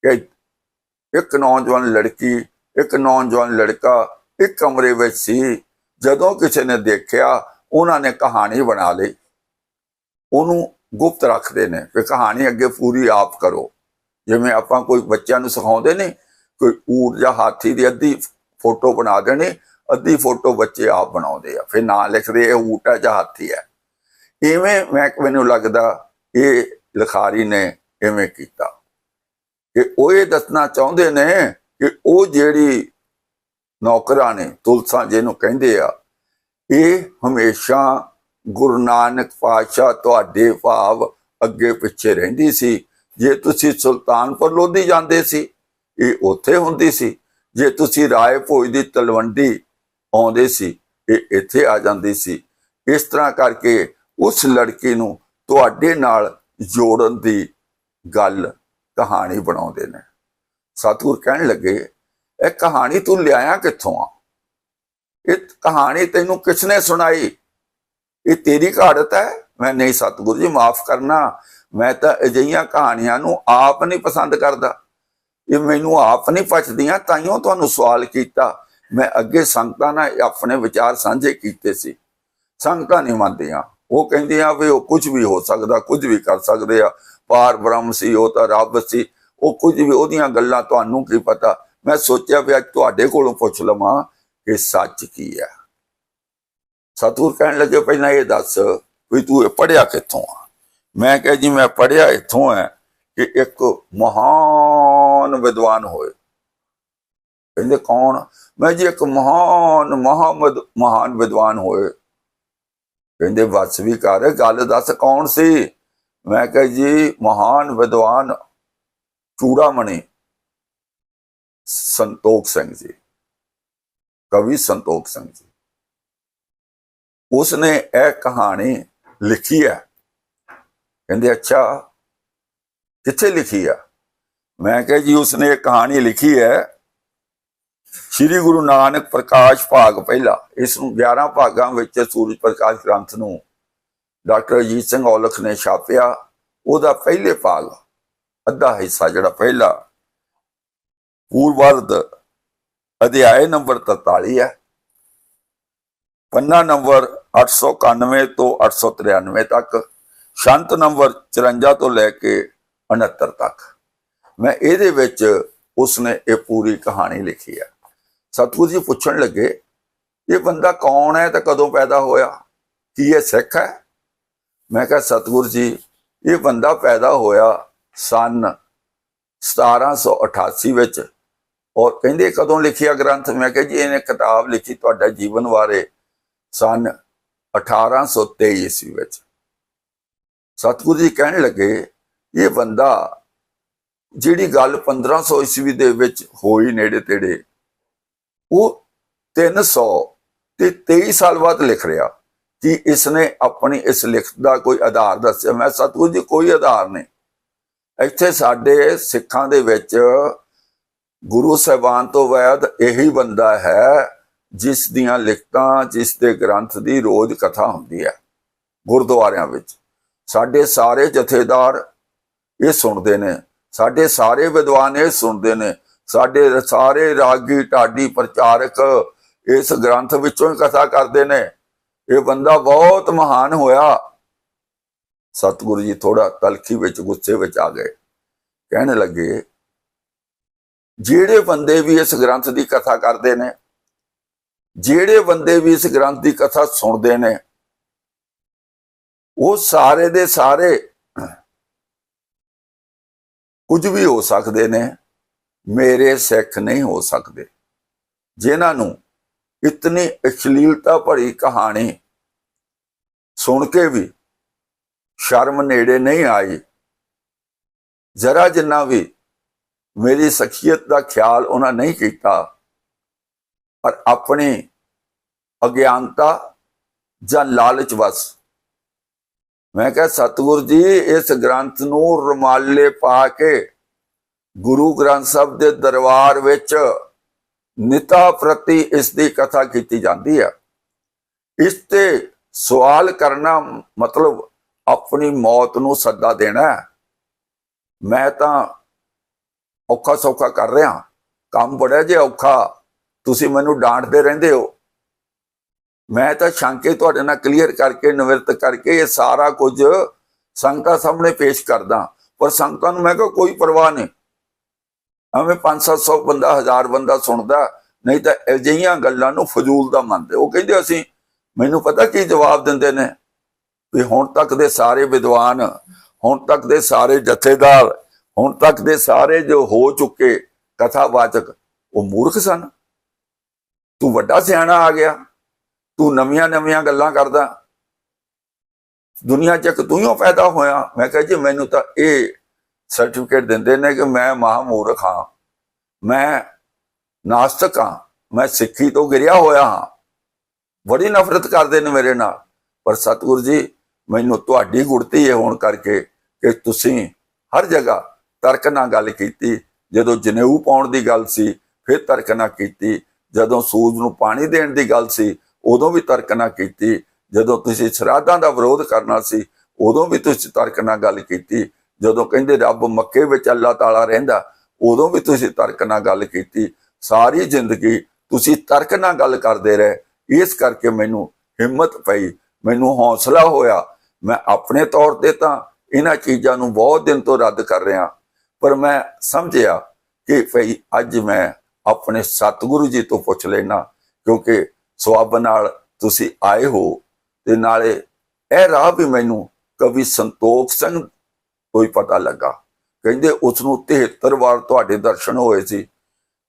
ਕਿ ਇੱਕ ਨੌਜਵਾਨ ਲੜਕੀ, ਇੱਕ ਨੌਜਵਾਨ ਲੜਕਾ ਇੱਕ ਕਮਰੇ ਵਿੱਚ ਸੀ। ਜਦੋਂ ਕਿਸੇ ਨੇ ਦੇਖਿਆ ਉਹਨਾਂ ਨੇ ਕਹਾਣੀ ਬਣਾ ਲਈ। ਉਹਨੂੰ ਗੁਪਤ ਰੱਖਦੇ ਨੇ ਕਿ ਕਹਾਣੀ ਅੱਗੇ ਪੂਰੀ ਆਪ ਕਰੋ। ਜਿਵੇਂ ਆਪਾਂ ਕੋਈ ਬੱਚਿਆਂ ਨੂੰ ਸਿਖਾਉਂਦੇ ਨੇ ਕੋਈ ਊਟ ਜਾਂ ਹਾਥੀ ਦੀ ਅੱਧੀ ਫੋਟੋ ਬਣਾ ਦੇਣੀ, ਅੱਧੀ ਫੋਟੋ ਬੱਚੇ ਆਪ ਬਣਾਉਂਦੇ ਆ। ਫਿਰ ਨਾਂ ਲਿਖਦੇ ਇਹ ਊਟ ਹੈ ਜਾਂ ਹਾਥੀ ਹੈ। ਇਵੇਂ ਮੈਂ ਮੈਨੂੰ ਲੱਗਦਾ ਇਹ ਲਿਖਾਰੀ ਨੇ ਇਵੇਂ ਕੀਤਾ। ਕਿ ਉਹ ਇਹ ਦੱਸਣਾ ਚਾਹੁੰਦੇ ਨੇ ਕਿ ਉਹ ਜਿਹੜੀ ਨੌਕਰਾਂ ਨੇ, ਤੁਲਸਾਂ ਜਿਹਨੂੰ ਕਹਿੰਦੇ ਆ ਇਹ ਹਮੇਸ਼ਾ ਗੁਰੂ ਨਾਨਕ ਪਾਤਸ਼ਾਹ ਤੁਹਾਡੇ ਭਾਵ ਅੱਗੇ ਪਿੱਛੇ ਰਹਿੰਦੀ ਸੀ। ਜੇ ਤੁਸੀਂ ਸੁਲਤਾਨਪੁਰ ਲੋਧੀ ਜਾਂਦੇ ਸੀ, ਇਹ ਉੱਥੇ ਹੁੰਦੀ ਸੀ। ਜੇ ਤੁਸੀਂ ਰਾਏ ਭੋਜ ਦੀ ਤਲਵੰਡੀ ਆਉਂਦੇ ਸੀ, ਇਹ ਇੱਥੇ ਆ ਜਾਂਦੀ ਸੀ। ਇਸ ਤਰ੍ਹਾਂ ਕਰਕੇ ਉਸ ਲੜਕੀ ਨੂੰ ਤੁਹਾਡੇ ਨਾਲ ਜੋੜਨ ਦੀ ਗੱਲ ਕਹਾਣੀ ਬਣਾਉਂਦੇ ਨੇ। ਸਤਿਗੁਰ ਕਹਿਣ ਲੱਗੇ, ਇਹ ਕਹਾਣੀ ਤੂੰ ਲਿਆਇਆ ਕਿੱਥੋਂ ਆ? ਇਹ ਕਹਾਣੀ ਤੈਨੂੰ ਕਿਸਨੇ ਸੁਣਾਈ? ਇਹ ਤੇਰੀ ਘਾੜਤ ਹੈ? ਮੈਂ ਨਹੀਂ, ਸਤਿਗੁਰੂ ਜੀ, ਮਾਫ ਕਰਨਾ। ਮੈਂ ਤਾਂ ਅਜਿਹੀਆਂ ਕਹਾਣੀਆਂ ਨੂੰ ਆਪ ਨਹੀਂ ਪਸੰਦ ਕਰਦਾ। ਇਹ ਮੈਨੂੰ ਆਪ ਨਹੀਂ ਪਚਦੀਆਂ ਤਾਈਓ ਤੁਹਾਨੂੰ ਸਵਾਲ ਕੀਤਾ। ਮੈਂ ਅੱਗੇ ਸੰਗਤਾਂ ਨਾਲ ਆਪਣੇ ਵਿਚਾਰ ਸਾਂਝੇ ਕੀਤੇ ਸੀ। ਸੰਗਤਾਂ ਨਹੀਂ ਮੰਨਦੀਆਂ। ਉਹ ਕਹਿੰਦੀਆਂ ਵੀ ਉਹ ਕੁਝ ਵੀ ਹੋ ਸਕਦਾ, ਕੁਝ ਵੀ ਕਰ ਸਕਦੇ ਆ। ਪਾਰ ਬ੍ਰਹਮ ਸੀ, ਉਹ ਤਾਂ ਰੱਬ ਸੀ। ਉਹ ਕੁਝ ਵੀ ਉਹਦੀਆਂ ਗੱਲਾਂ ਤੁਹਾਨੂੰ ਕੀ ਪਤਾ? ਮੈਂ ਸੋਚਿਆ ਵੀ ਅੱਜ ਤੁਹਾਡੇ ਕੋਲੋਂ ਪੁੱਛ ਲਵਾਂ। ਕਿ ਸੱਚ ਕੀ ਹੈ? ਸਤਿਗੁਰ ਕਹਿਣ ਲੱਗੇ, ਪਹਿਲਾਂ ਇਹ ਦੱਸ ਵੀ ਤੂੰ ਇਹ ਪੜਿਆ ਕਿੱਥੋਂ ਆ? ਮੈਂ ਕਿਹਾ, ਜੀ, ਮੈਂ ਪੜਿਆ ਇੱਥੋਂ ਹੈ ਕਿ ਇੱਕ ਮਹਾਨ ਵਿਦਵਾਨ ਹੋਏ। ਕਹਿੰਦੇ, ਕੌਣ? ਮੈਂ ਜੀ, ਇੱਕ ਮਹਾਨ, ਮੁਹੰਮਦ, ਮਹਾਨ ਵਿਦਵਾਨ ਹੋਏ। ਕਹਿੰਦੇ ਵਸ ਵੀ ਕਰ, ਗੱਲ ਦੱਸ ਕੌਣ ਸੀ? ਮੈਂ ਕਿਹਾ, ਜੀ, ਮਹਾਨ ਵਿਦਵਾਨ ਚੂੜਾਮਣੀ ਸੰਤੋਖ ਸਿੰਘ ਜੀ। ਕਵੀ ਸੰਤੋਖ ਸਿੰਘ ਜੀ। ਉਸਨੇ ਇਹ ਕਹਾਣੀ ਲਿਖੀ ਹੈ। ਕਹਿੰਦੇ, ਅੱਛਾ, ਕਿੱਥੇ ਲਿਖੀ ਆ? ਮੈਂ ਕਿਹਾ ਜੀ, ਉਸਨੇ ਇਹ ਕਹਾਣੀ ਲਿਖੀ ਹੈ ਸ੍ਰੀ ਗੁਰੂ ਨਾਨਕ ਪ੍ਰਕਾਸ਼ ਭਾਗ ਪਹਿਲਾ। ਇਸ ਨੂੰ 11 ਭਾਗਾਂ ਵਿੱਚ ਸੂਰਜ ਪ੍ਰਕਾਸ਼ ਗ੍ਰੰਥ ਨੂੰ ਡਾਕਟਰ ਅਜੀਤ ਸਿੰਘ ਔਲਖ ਨੇ ਛਾਪਿਆ। ਉਹਦਾ ਪਹਿਲੇ ਭਾਗ, ਅੱਧਾ ਹਿੱਸਾ ਜਿਹੜਾ ਪਹਿਲਾ ਪੂਰਵਰਦ ਅਧਿਆਇ ਨੰਬਰ 43 ਹੈ। ਪੰਨਾ ਨੰਬਰ 891 ਤੋਂ 893 ਤੱਕ, ਸ਼ੰਤ ਨੰਬਰ 54 ਤੋਂ ਲੈ ਕੇ 69 ਤੱਕ। ਮੈਂ ਇਹਦੇ ਵਿੱਚ ਉਸਨੇ ਇਹ ਪੂਰੀ ਕਹਾਣੀ ਲਿਖੀ ਹੈ। ਸਤਿਗੁਰੂ ਜੀ ਪੁੱਛਣ ਲੱਗੇ, ਇਹ ਬੰਦਾ ਕੌਣ ਹੈ ਤੇ ਕਦੋਂ ਪੈਦਾ ਹੋਇਆ? ਕੀ ਇਹ ਸਿੱਖ ਹੈ? ਮੈਂ ਕਿਹਾ, ਸਤਿਗੁਰੂ ਜੀ, ਇਹ ਬੰਦਾ ਪੈਦਾ ਹੋਇਆ ਸਨ 1788 ਵਿੱਚ। ਔਰ ਕਹਿੰਦੇ ਕਦੋਂ ਲਿਖਿਆ ਗ੍ਰੰਥ? ਮੈਂ ਕਿਹਾ ਜੀ, ਇਹਨੇ ਕਿਤਾਬ ਲਿਖੀ ਤੁਹਾਡਾ ਜੀਵਨ ਬਾਰੇ ਸਨ 1823 ਈਸਵੀ ਵਿੱਚ। ਸਤਿਗੁਰੂ ਜੀ ਕਹਿਣ ਲੱਗੇ, ਇਹ ਬੰਦਾ ਜਿਹੜੀ ਗੱਲ 1500 ਈਸਵੀ ਦੇ ਵਿੱਚ ਹੋਈ ਨੇੜੇ ਤੇੜੇ ਉਹ 300 ਤੇ 23 ਸਾਲ ਬਾਅਦ ਲਿਖ ਰਿਹਾ ਕਿ ਇਸਨੇ ਆਪਣੀ ਇਸ ਲਿਖਤ ਦਾ ਕੋਈ ਆਧਾਰ ਦੱਸਿਆ। ਮੈਂ ਸਤਿਗੁਰੂ ਜੀ, ਕੋਈ ਆਧਾਰ ਨਹੀਂ। ਇੱਥੇ ਸਾਡੇ ਸਿੱਖਾਂ ਦੇ ਵਿੱਚ ਗੁਰੂ ਸਾਹਿਬਾਨ ਤੋਂ ਵੈਦ ਇਹੀ ਬੰਦਾ ਹੈ, ਜਿਸ ਦੀਆਂ ਲਿਖਤਾਂ, ਜਿਸ ਦੇ ਗ੍ਰੰਥ ਦੀ ਰੋਜ਼ ਕਥਾ ਹੁੰਦੀ ਹੈ ਗੁਰਦੁਆਰਿਆਂ ਵਿੱਚ। ਸਾਡੇ ਸਾਰੇ ਜਥੇਦਾਰ ਇਹ ਸੁਣਦੇ ਨੇ, ਸਾਡੇ ਸਾਰੇ ਵਿਦਵਾਨ ਇਹ ਸੁਣਦੇ ਨੇ, ਸਾਡੇ ਸਾਰੇ ਰਾਗੀ, ਢਾਡੀ ਪ੍ਰਚਾਰਕ ਇਸ ਗ੍ਰੰਥ ਵਿੱਚੋਂ ਹੀ ਕਥਾ ਕਰਦੇ ਨੇ। ਇਹ ਬੰਦਾ ਬਹੁਤ ਮਹਾਨ ਹੋਇਆ। ਸਤਿਗੁਰੂ ਜੀ ਥੋੜਾ ਤਲਖੀ ਵਿੱਚ, ਗੁੱਸੇ ਵਿੱਚ ਆ ਗਏ। ਕਹਿਣ ਲੱਗੇ ਜਿਹੜੇ ਬੰਦੇ ਵੀ ਇਸ ਗ੍ਰੰਥ ਦੀ ਕਥਾ ਕਰਦੇ ਨੇ, ਜਿਹੜੇ ਬੰਦੇ ਵੀ ਇਸ ਗ੍ਰੰਥ ਦੀ ਕਥਾ ਸੁਣਦੇ ਨੇ, ਉਹ ਸਾਰੇ ਦੇ ਸਾਰੇ ਕੁਝ ਵੀ ਹੋ ਸਕਦੇ ਨੇ, ਮੇਰੇ ਸਿੱਖ ਨਹੀਂ ਹੋ ਸਕਦੇ। ਜਿਨ੍ਹਾਂ ਨੂੰ ਇਤਨੀ ਅਸ਼ਲੀਲਤਾ ਭਰੀ ਕਹਾਣੀ ਸੁਣ ਕੇ ਵੀ ਸ਼ਰਮ ਨੇੜੇ ਨਹੀਂ ਆਈ, ਜਰਾ ਜਿੰਨਾ ਵੀ ਮੇਰੀ ਸ਼ਖੀਅਤ ਦਾ ਖਿਆਲ ਉਹਨਾਂ ਨਹੀਂ ਕੀਤਾ। ਪਰ ਆਪਣੀ ਅਗਿਆਨਤਾ ਜਾਂ ਲਾਲਚ ਵਸ। ਮੈਂ ਕਿਹਾ, ਸਤਿਗੁਰੂ ਜੀ, ਇਸ ਗ੍ਰੰਥ ਨੂੰ ਰੁਮਾਲੇ ਪਾ ਕੇ ਗੁਰੂ ਗ੍ਰੰਥ ਸਾਹਿਬ ਦੇ ਦਰਬਾਰ ਵਿੱਚ ਨਿਤਾ ਪ੍ਰਤੀ ਇਸ ਦੀ ਕਥਾ ਕੀਤੀ ਜਾਂਦੀ ਹੈ ਇਸ ਤੇ ਸਵਾਲ ਕਰਨਾ ਮਤਲਬ ਆਪਣੀ ਮੌਤ ਨੂੰ ਸੱਦਾ ਦੇਣਾ। ਮੈਂ ਤਾਂ ਔਖਾ ਸੌਖਾ ਕਰ ਰਿਹਾ। ਕੰਮ ਬੜਾ ਜੇ ਔਖਾ। ਤੁਸੀਂ ਮੈਨੂੰ ਡਾਂਟਦੇ ਰਹਿੰਦੇ ਹੋ। ਮੈਂ ਤਾਂ ਸ਼ੰਕੇ ਤੁਹਾਡੇ ਨਾਲ ਕਲੀਅਰ ਕਰਕੇ, ਨਿਵਰਤ ਕਰਕੇ ਇਹ ਸਾਰਾ ਕੁਝ ਸੰਗਤਾਂ ਸਾਹਮਣੇ ਪੇਸ਼ ਕਰਦਾ। ਪਰ ਸੰਗਤਾਂ ਨੂੰ ਮੈਂ ਕਿਹਾ ਕੋਈ ਪਰਵਾਹ ਨਹੀਂ। ਐਵੇਂ 5-700 ਬੰਦਾ, ਹਜ਼ਾਰ ਬੰਦਾ ਸੁਣਦਾ, ਨਹੀਂ ਤਾਂ ਅਜਿਹੀਆਂ ਗੱਲਾਂ ਨੂੰ ਫਜ਼ੂਲ ਦਾ ਮੰਨਦੇ। ਉਹ ਕਹਿੰਦੇ ਅਸੀਂ, ਮੈਨੂੰ ਪਤਾ ਕੀ ਜਵਾਬ ਦਿੰਦੇ ਨੇ? ਵੀ ਹੁਣ ਤੱਕ ਦੇ ਸਾਰੇ ਵਿਦਵਾਨ, ਹੁਣ ਤੱਕ ਦੇ ਸਾਰੇ ਜਥੇਦਾਰ ਹੁਣ ਤੱਕ ਦੇ ਸਾਰੇ ਜੋ ਹੋ ਚੁੱਕੇ ਕਥਾਵਾਚਕ, ਉਹ ਮੂਰਖ ਸਨ। ਤੂੰ ਵੱਡਾ ਸਿਆਣਾ ਆ ਗਿਆ, ਤੂੰ ਨਵੀਆਂ ਨਵੀਆਂ ਗੱਲਾਂ ਕਰਦਾ। ਦੁਨੀਆ 'ਚ ਇੱਕ ਤੂੰ ਹੀ ਪੈਦਾ ਹੋਇਆ। ਮੈਂ ਕਿਹਾ ਜੀ, ਮੈਨੂੰ ਤਾਂ ਇਹ ਸਰਟੀਫਿਕੇਟ ਦਿੰਦੇ ਨੇ ਕਿ ਮੈਂ ਮਹਾਮੂਰਖ ਹਾਂ। ਮੈਂ ਨਾਸਤਕ ਹਾਂ। ਮੈਂ ਸਿੱਖੀ ਤੋਂ ਗਿਰਿਆ ਹੋਇਆ ਹਾਂ। ਬੜੀ ਨਫ਼ਰਤ ਕਰਦੇ ਨੇ ਮੇਰੇ ਨਾਲ। ਪਰ ਸਤਿਗੁਰੂ ਜੀ, ਮੈਨੂੰ ਤੁਹਾਡੀ ਗੁੜਤੀ ਹੈ ਹੋਣ ਕਰਕੇ ਕਿ ਤੁਸੀਂ ਹਰ ਜਗ੍ਹਾ ਤਰਕ ਨਾਲ ਗੱਲ ਕੀਤੀ। ਜਦੋਂ ਜਨੇਊ ਪਾਉਣ ਦੀ ਗੱਲ ਸੀ, ਫਿਰ ਤਰਕ ਨਾਲ ਕੀਤੀ। ਜਦੋਂ ਸੂਰਜ ਨੂੰ ਪਾਣੀ ਦੇਣ ਦੀ ਗੱਲ ਸੀ, ਉਦੋਂ ਵੀ ਤਰਕ ਨਾਲ ਕੀਤੀ। ਜਦੋਂ ਤੁਸੀਂ ਸ਼ਰਾਧਾਂ ਦਾ ਵਿਰੋਧ ਕਰਨਾ ਸੀ, ਉਦੋਂ ਵੀ ਤੁਸੀਂ ਤਰਕ ਨਾਲ ਗੱਲ ਕੀਤੀ। ਜਦੋਂ ਕਹਿੰਦੇ ਰੱਬ ਮੱਕੇ ਵਿੱਚ ਅੱਲਾਹ ਤਾਲਾ ਰਹਿੰਦਾ, ਉਦੋਂ ਵੀ ਤੁਸੀਂ ਤਰਕ ਨਾਲ ਗੱਲ ਕੀਤੀ। ਸਾਰੀ ਜ਼ਿੰਦਗੀ ਤੁਸੀਂ ਤਰਕ ਨਾਲ ਗੱਲ ਕਰਦੇ ਰਹੇ। ਇਸ ਕਰਕੇ ਮੈਨੂੰ ਹਿੰਮਤ ਪਈ, ਮੈਨੂੰ ਹੌਸਲਾ ਹੋਇਆ। ਮੈਂ ਆਪਣੇ ਤੌਰ ਤੇ ਤਾਂ ਇਹਨਾਂ ਚੀਜ਼ਾਂ ਨੂੰ ਬਹੁਤ ਦਿਨ ਤੋਂ ਰੱਦ ਕਰ ਰਿਹਾ। ਪਰ ਮੈਂ ਸਮਝਿਆ ਕਿ ਭਈ ਅੱਜ ਮੈਂ ਆਪਣੇ ਸਤਿਗੁਰੂ ਜੀ ਤੋਂ ਪੁੱਛ ਲੈਣਾ ਕਿਉਂਕਿ ਸਵਾਬ ਨਾਲ ਤੁਸੀਂ ਆਏ ਹੋ ਤੇ ਨਾਲੇ ਇਹ ਰਾਹ ਵੀ ਮੈਨੂੰ ਕਵੀ ਸੰਤੋਖ ਸਿੰਘ ਤੋਂ ਹੀ ਪਤਾ ਲੱਗਾ। ਕਹਿੰਦੇ ਉਸ ਨੂੰ 73 ਵਾਰ ਤੁਹਾਡੇ ਦਰਸ਼ਨ ਹੋਏ ਸੀ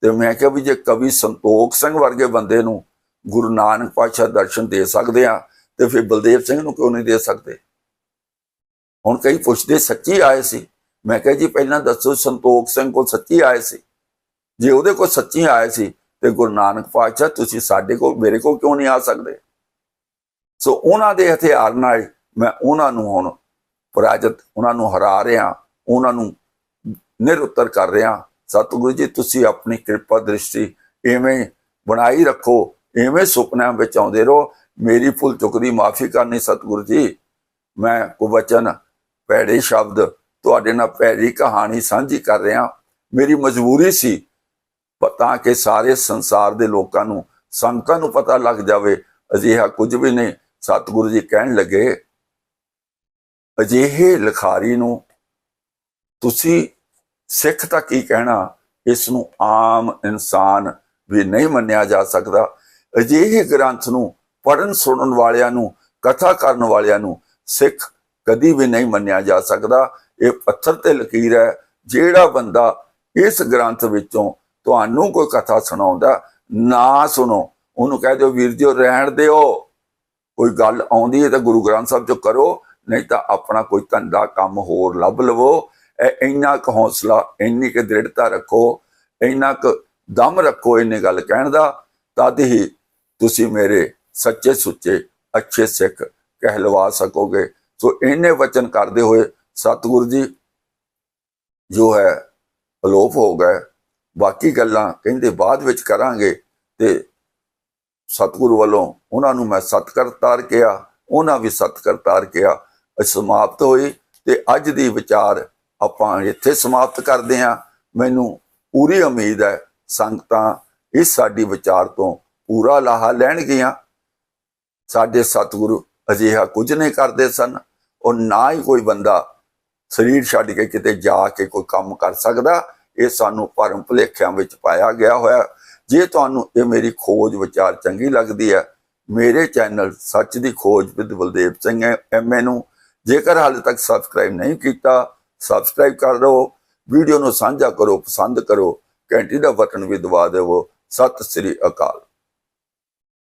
ਤੇ ਮੈਂ ਕਿਹਾ ਵੀ ਜੇ ਕਵੀ ਸੰਤੋਖ ਸਿੰਘ ਵਰਗੇ ਬੰਦੇ ਨੂੰ ਗੁਰੂ ਨਾਨਕ ਪਾਤਸ਼ਾਹ ਦਰਸ਼ਨ ਦੇ ਸਕਦੇ ਆ, ਤੇ ਫਿਰ ਬਲਦੇਵ ਸਿੰਘ ਨੂੰ ਕਿਉਂ ਨਹੀਂ ਦੇ ਸਕਦੇ? ਹੁਣ ਕਈ ਪੁੱਛਦੇ ਸੱਚੀ ਆਏ ਸੀ। ਮੈਂ ਕਿਹਾ ਜੀ ਪਹਿਲਾਂ ਦੱਸੋ ਸੰਤੋਖ ਸਿੰਘ ਕੋਲ ਸੱਚੀ ਆਏ ਸੀ? ਜੇ ਉਹਦੇ ਕੋਲ ਸੱਚੀ ਆਏ ਸੀ ਤੇ ਗੁਰੂ ਨਾਨਕ ਪਾਤਸ਼ਾਹ ਤੁਸੀਂ ਸਾਡੇ ਕੋਲ, ਮੇਰੇ ਕੋਲ ਕਿਉਂ ਨਹੀਂ ਆ ਸਕਦੇ? ਸੋ ਉਹਨਾਂ ਦੇ ਹਥਿਆਰ ਨਾਲ ਮੈਂ ਉਹਨਾਂ ਨੂੰ ਹੁਣ ਪਰਾਜਿਤ, ਉਹਨਾਂ ਨੂੰ ਹਰਾ ਰਿਹਾ, ਉਹਨਾਂ ਨੂੰ ਨਿਰਉੱਤਰ ਕਰ ਰਿਹਾ। ਸਤਿਗੁਰੂ ਜੀ, ਤੁਸੀਂ ਆਪਣੀ ਕਿਰਪਾ ਦ੍ਰਿਸ਼ਟੀ ਐਵੇਂ ਬਣਾਈ ਰੱਖੋ ਐਵੇਂ ਸੁਪਨਿਆਂ ਵਿੱਚ ਆਉਂਦੇ ਰਹੋ। ਮੇਰੀ ਭੁੱਲ ਚੁੱਕ ਦੀ ਮਾਫੀ ਕਰਨੀ ਸਤਿਗੁਰੂ ਜੀ। ਮੈਂ ਕੋ ਵਚਨ ਭੈੜੇ ਸ਼ਬਦ ਤੁਹਾਡੇ ਨਾਲ ਭੈੜੀ ਕਹਾਣੀ ਸਾਂਝੀ ਕਰ ਰਿਹਾ। ਮੇਰੀ ਮਜਬੂਰੀ ਸੀ ਤਾਂ ਕਿ ਸਾਰੇ ਸੰਸਾਰ ਦੇ ਲੋਕਾਂ ਨੂੰ ਸੰਗਤਾਂ ਨੂੰ ਪਤਾ ਲੱਗ ਜਾਵੇ, ਅਜਿਹਾ ਕੁਝ ਵੀ ਨਹੀਂ, ਸਤਿਗੁਰੂ ਜੀ ਕਹਿਣ ਲੱਗੇ, ਅਜਿਹੇ ਲਿਖਾਰੀ ਨੂੰ ਤੁਸੀਂ ਸਿੱਖ ਤਾਂ ਕੀ ਕਹਿਣਾ? ਇਸ ਨੂੰ ਆਮ ਇਨਸਾਨ ਵੀ ਨਹੀਂ ਮੰਨਿਆ ਜਾ ਸਕਦਾ। ਅਜਿਹੇ ਗ੍ਰੰਥ ਨੂੰ ਪੜਨ ਸੁਣਨ ਵਾਲਿਆਂ ਨੂੰ, ਕਥਾ ਕਰਨ ਵਾਲਿਆਂ ਨੂੰ ਸਿੱਖ ਕਦੀ ਵੀ ਨਹੀਂ ਮੰਨਿਆ ਜਾ ਸਕਦਾ। ਇਹ ਪੱਥਰ ਤੇ ਲਕੀਰ ਹੈ, ਜਿਹੜਾ ਬੰਦਾ ਇਸ ਗ੍ਰੰਥ ਵਿੱਚੋਂ ਤੁਹਾਨੂੰ ਕੋਈ ਕਥਾ ਸੁਣਾਉਂਦਾ, ਨਾ ਸੁਣੋ। ਉਹਨੂੰ ਕਹਿ ਦਿਓ, ਵੀਰ ਜੀ ਰਹਿਣ ਦਿਓ। ਕੋਈ ਗੱਲ ਆਉਂਦੀ ਹੈ ਤਾਂ ਗੁਰੂ ਗ੍ਰੰਥ ਸਾਹਿਬ ਚੋਂ ਕਰੋ, ਨਹੀਂ ਤਾਂ ਆਪਣਾ ਕੋਈ ਧੰਦਾ ਕੰਮ ਹੋਰ ਲੱਭ ਲਵੋ। ਇਹ ਇੰਨਾ ਕੁ ਹੌਸਲਾ, ਇੰਨੀ ਕੁ ਦ੍ਰਿੜਤਾ ਰੱਖੋ, ਇੰਨਾ ਕੁ ਦਮ ਰੱਖੋ ਇਹਨੇ ਗੱਲ ਕਹਿਣ ਦਾ। ਤਦ ਹੀ ਤੁਸੀਂ ਮੇਰੇ ਸੱਚੇ ਸੁੱਚੇ, ਅੱਛੇ ਸਿੱਖ ਕਹਿਲਵਾ ਸਕੋਗੇ। ਸੋ ਇਹਨੇ ਵਚਨ ਕਰਦੇ ਹੋਏ ਸਤਿਗੁਰੂ ਜੀ ਜੋ ਹੈ ਅਲੋਪ ਹੋ ਗਏ। ਬਾਕੀ ਗੱਲਾਂ ਕਹਿੰਦੇ ਬਾਅਦ ਵਿੱਚ ਕਰਾਂਗੇ ਤੇ ਸਤਿਗੁਰੂ ਵੱਲੋਂ ਉਹਨਾਂ ਨੂੰ ਮੈਂ ਸਤਕਰਤਾਰ ਕਿਹਾ, ਉਹਨਾਂ ਵੀ ਸਤਕਰਤਾਰ ਕਿਹਾ ਇਹ ਸਮਾਪਤ ਹੋਈ ਤੇ ਅੱਜ ਦੀ ਵਿਚਾਰ ਆਪਾਂ ਇੱਥੇ ਸਮਾਪਤ ਕਰਦੇ ਹਾਂ। ਮੈਨੂੰ ਪੂਰੀ ਉਮੀਦ ਹੈ ਸੰਗਤਾਂ ਇਸ ਸਾਡੀ ਵਿਚਾਰ ਤੋਂ ਪੂਰਾ ਲਾਹਾ ਲੈਣਗੀਆਂ। ਸਾਡੇ ਸਤਿਗੁਰੂ ਅਜਿਹਾ ਕੁਝ ਨਹੀਂ ਕਰਦੇ ਸਨ। ਔਰ ਨਾ ਹੀ ਕੋਈ ਬੰਦਾ ਸਰੀਰ ਛੱਡ ਕੇ ਕਿਤੇ ਜਾ ਕੇ ਕੋਈ ਕੰਮ ਕਰ ਸਕਦਾ, ਇਹ ਸਾਨੂੰ ਭਰਮ ਭੁਲੇਖਿਆਂ ਵਿੱਚ ਪਾਇਆ ਗਿਆ ਹੋਇਆ। ਜੇ ਤੁਹਾਨੂੰ ਇਹ ਮੇਰੀ ਖੋਜ ਵਿਚਾਰ ਚੰਗੀ ਲੱਗਦੀ ਹੈ, ਮੇਰੇ ਚੈਨਲ ਸੱਚ ਦੀ ਖੋਜ ਵਿਦ ਬਲਦੇਵ ਸਿੰਘ ਐਮਏ ਨੂੰ ਜੇਕਰ ਹਾਲੇ ਤੱਕ ਸਬਸਕ੍ਰਾਈਬ ਨਹੀਂ ਕੀਤਾ ਸਬਸਕ੍ਰਾਈਬ ਕਰ ਲਓ ਵੀਡੀਓ ਨੂੰ ਸਾਂਝਾ ਕਰੋ, ਪਸੰਦ ਕਰੋ, ਘੰਟੀ ਦਾ ਬਟਨ ਵੀ ਦਬਾ ਦਿਓ। ਸਤਿ ਸ੍ਰੀ ਅਕਾਲ।